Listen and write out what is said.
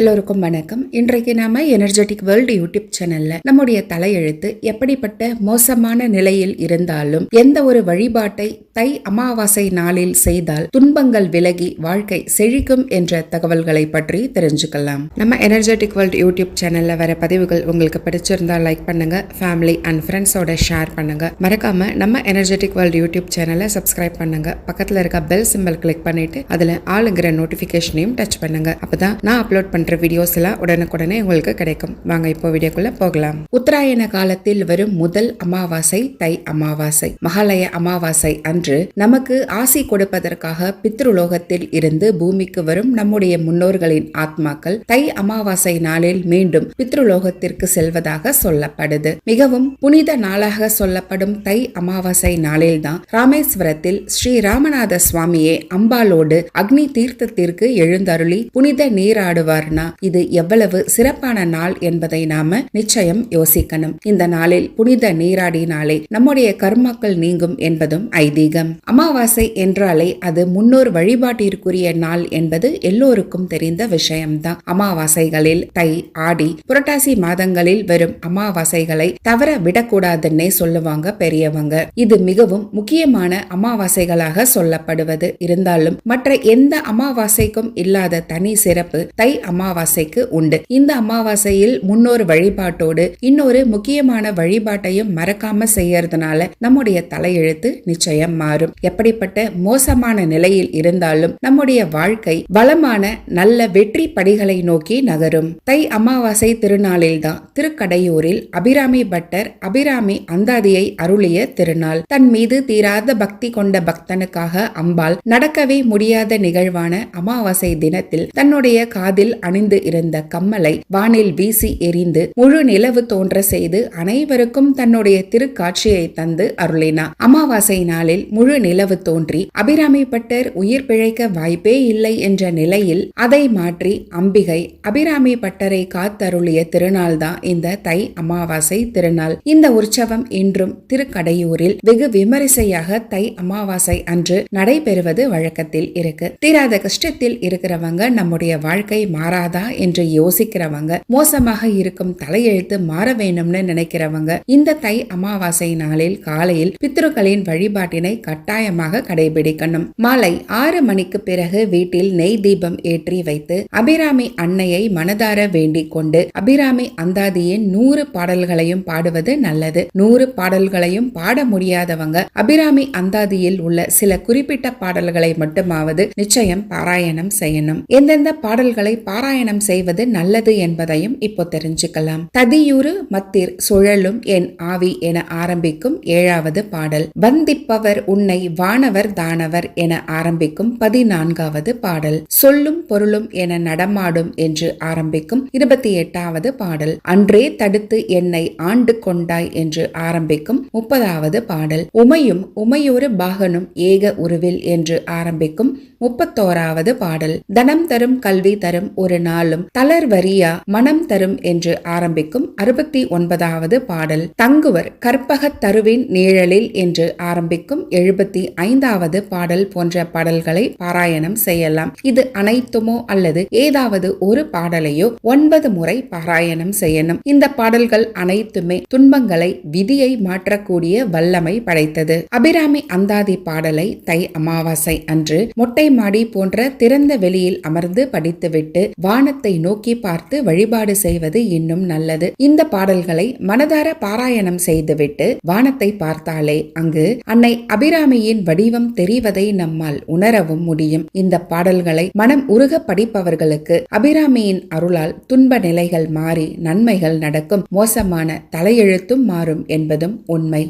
எல்லோருக்கும் வணக்கம். இன்றைக்கு நாம எனர்ஜெட்டிக் வேர்ல்டு யூடியூப் சேனல்ல நம்முடைய தலையெழுத்து எப்படிப்பட்ட மோசமான நிலையில் இருந்தாலும் எந்த ஒரு வழிபாட்டை தை அமாவாசை நாளில் செய்தால் துன்பங்கள் விலகி வாழ்க்கை செழிக்கும் என்ற தகவல்களை பற்றி தெரிஞ்சுக்கலாம். நம்ம எனர்ஜெட்டிக் வேர்ல்டு யூடியூப் சேனல்ல வர பதிவுகள் உங்களுக்கு பிடிச்சிருந்தா லைக் பண்ணுங்க. ஃபேமிலி அண்ட் ஃப்ரெண்ட்ஸோட ஷேர் பண்ணுங்க. மறக்காம நம்ம எனர்ஜெட்டிக் வேர்ல்டு யூடியூப் சேனலை சப்ஸ்கிரைப் பண்ணுங்க. பக்கத்துல இருக்க பெல் சிம்பல் கிளிக் பண்ணிட்டு அதுல ஆளுங்கிற நோட்டிபிகேஷனையும் டச் பண்ணுங்க. அப்பதான் நான் அப்லோட் பண்ற வீடியோஸ் எல்லாம் உடனுக்குடனே உங்களுக்கு கிடைக்கும். வாங்க இப்போ வீடியோக்குள்ள போகலாம். உத்தராயண காலத்தில் வரும் முதல் அமாவாசை தை அமாவாசை. மகாலய அமாவாசை அன்று நமக்கு ஆசி கொடுப்பதற்காக பித்ருலோகத்தில் இருந்து பூமிக்கு வரும் நம்முடைய முன்னோர்களின் ஆத்மாக்கள் தை அமாவாசை நாளில் மீண்டும் பித்ருலோகத்திற்கு செல்வதாக சொல்லப்படுது. மிகவும் புனித நாளாக சொல்லப்படும் தை அமாவாசை நாளில்தான் ராமேஸ்வரத்தில் ஸ்ரீ ராமநாத சுவாமியே அம்பாலோடு அக்னி தீர்த்தத்திற்கு எழுந்தருளி புனித நீராடுவார் பண்ணா இது எவ்வளவு சிறப்பான நாள் என்பதை நாம நிச்சயம் யோசிக்கணும். இந்த நாளில் புனித நீராடினாலே நம்முடைய கர்மாக்கள் நீங்கும் என்பதும் ஐதீகம். அமாவாசை என்றாலே அது முன்னோர் வழிபாட்டிற்குரிய நாள் என்பது எல்லோருக்கும் தெரிந்த விஷயம்தான். அமாவாசைகளில் தை ஆடி புரட்டாசி மாதங்களில் வரும் அமாவாசைகளை தவற விடக்கூடாதுன்னே சொல்லுவாங்க பெரியவங்க. இது மிகவும் முக்கியமான அமாவாசைகளாக சொல்லப்படுவது. இருந்தாலும் மற்ற எந்த அமாவாசைக்கும் இல்லாத தனி சிறப்பு தை அமா அமாவாசைக்கு உண்டு. இந்த அமாவாசையில் முன்னொரு வழிபாட்டோடு இன்னொரு முக்கியமான வழிபாட்டையும் மறக்காம செய்யறதுனால நம்முடைய தலையெழுத்து நிச்சயம் மாறும். எப்படிப்பட்ட மோசமான நிலையில் இருந்தாலும் நம்முடைய வாழ்க்கை வளமான நல்ல வெற்றி படிகளை நோக்கி நகரும். தை அமாவாசை திருநாளில்தான் திருக்கடையூரில் அபிராமி பட்டர் அபிராமி அந்தாதியை அருளிய திருநாள். தன் மீது தீராத பக்தி கொண்ட பக்தனுக்காக அம்பாள் நடக்கவே முடியாத நிகழ்வான அமாவாசை தினத்தில் தன்னுடைய காதில் அணிந்து இருந்த கம்மலை வானில் வீசி எரிந்து முழு நிலவு தோன்ற செய்து அனைவருக்கும் தன்னுடைய திருக்காட்சியை தந்து அருளினார் அமாவாசை நாளில் முழு நிலவு தோன்றி அபிராமி பட்டர் உயிர் பிழைக்க வாய்ப்பே இல்லை என்ற நிலையில் அதை மாற்றி அம்பிகை அபிராமி பட்டரை காத்தருளிய திருநாள் தான் இந்த தை அமாவாசை திருநாள். இந்த உற்சவம் இன்றும் திருக்கடையூரில் வெகு விமரிசையாக தை அமாவாசை அன்று நடைபெறுவது வழக்கத்தில் இருக்கு. தீராத கஷ்டத்தில் இருக்கிறவங்க நம்முடைய வாழ்க்கை மாறா மாறாதா என்று யோசிக்கிறவங்க மோசமாக இருக்கும் தலையெழுத்து மாற வேணும்னு நினைக்கிறவங்க இந்த தை அமாவாசை நாளில் காலையில் பித்ருக்களின் வழிபாட்டினை கட்டாயமாக கடைபிடிக்கணும். மாலை ஆறு மணிக்கு பிறகு வீட்டில் நெய் தீபம் ஏற்றி வைத்து அபிராமி அன்னையை மனதார வேண்டிக் கொண்டு அபிராமி அந்தாதியின் நூறு பாடல்களையும் பாடுவது நல்லது. நூறு பாடல்களையும் பாட முடியாதவங்க அபிராமி அந்தாதியில் உள்ள சில குறிப்பிட்ட பாடல்களை மட்டுமாவது நிச்சயம் பாராயணம் செய்யணும். எந்தெந்த பாடல்களை பாராயணம் செய்வது நல்லது என்பதையும் இப்போ தெரிஞ்சுக்கலாம். ததியுரு மத்திர் சுழலும் என் ஆவி என ஆரம்பிக்கும் ஏழாவது பாடல். வந்திப்பவர் உன்னை வானவர் தானவர் என ஆரம்பிக்கும் பதினான்காவது பாடல். சொல்லும் பொருளும் என நடமாடும் என்று ஆரம்பிக்கும் இருபத்தி எட்டாவது பாடல். அன்றே தடுத்து என்னை ஆண்டு கொண்டாய் என்று ஆரம்பிக்கும் முப்பதாவது பாடல். உமையும் உமையொரு பாகனும் ஏக உருவில் என்று ஆரம்பிக்கும் முப்பத்தோராவது பாடல். தனம் தரும் கல்வி தரும் ஒரு நாளும் தளர்வரியா மனம் தரும் என்று ஆரம்பிக்கும் அறுபத்தி ஒன்பதாவது பாடல். தங்குவர் கற்பகத் தருவின் நிழலில் என்று ஆரம்பிக்கும் எழுபத்தி ஐந்தாவது பாடல் போன்ற பாடல்களை பாராயணம் செய்யலாம். இது அனைத்துமோ அல்லது ஏதாவது ஒரு பாடலையோ ஒன்பது முறை பாராயணம் செய்யணும். இந்த பாடல்கள் அனைத்துமே துன்பங்களை விதியை மாற்றக்கூடிய வல்லமை படைத்தது. அபிராமி அந்தாதி பாடலை தை அமாவாசை அன்று மொட்டை மாடி போன்ற திறந்த வெளியில் அமர்ந்து படித்துவிட்டு வானத்தை நோக்கி பார்த்து வழிபாடு செய்வது இன்னும் நல்லது. இந்த பாடல்களை மனதார பாராயணம் செய்துவிட்டு வானத்தை பார்த்தாலே அங்கு அன்னை அபிராமியின் வடிவம் தெரிவதை நம்மால் உணரவும் முடியும். இந்த பாடல்களை மனம் உருக படிப்பவர்களுக்கு அபிராமியின் அருளால் துன்ப நிலைகள் மாறி நன்மைகள் நடக்கும். மோசமான தலையெழுத்தும் மாறும் என்பதும் உண்மை.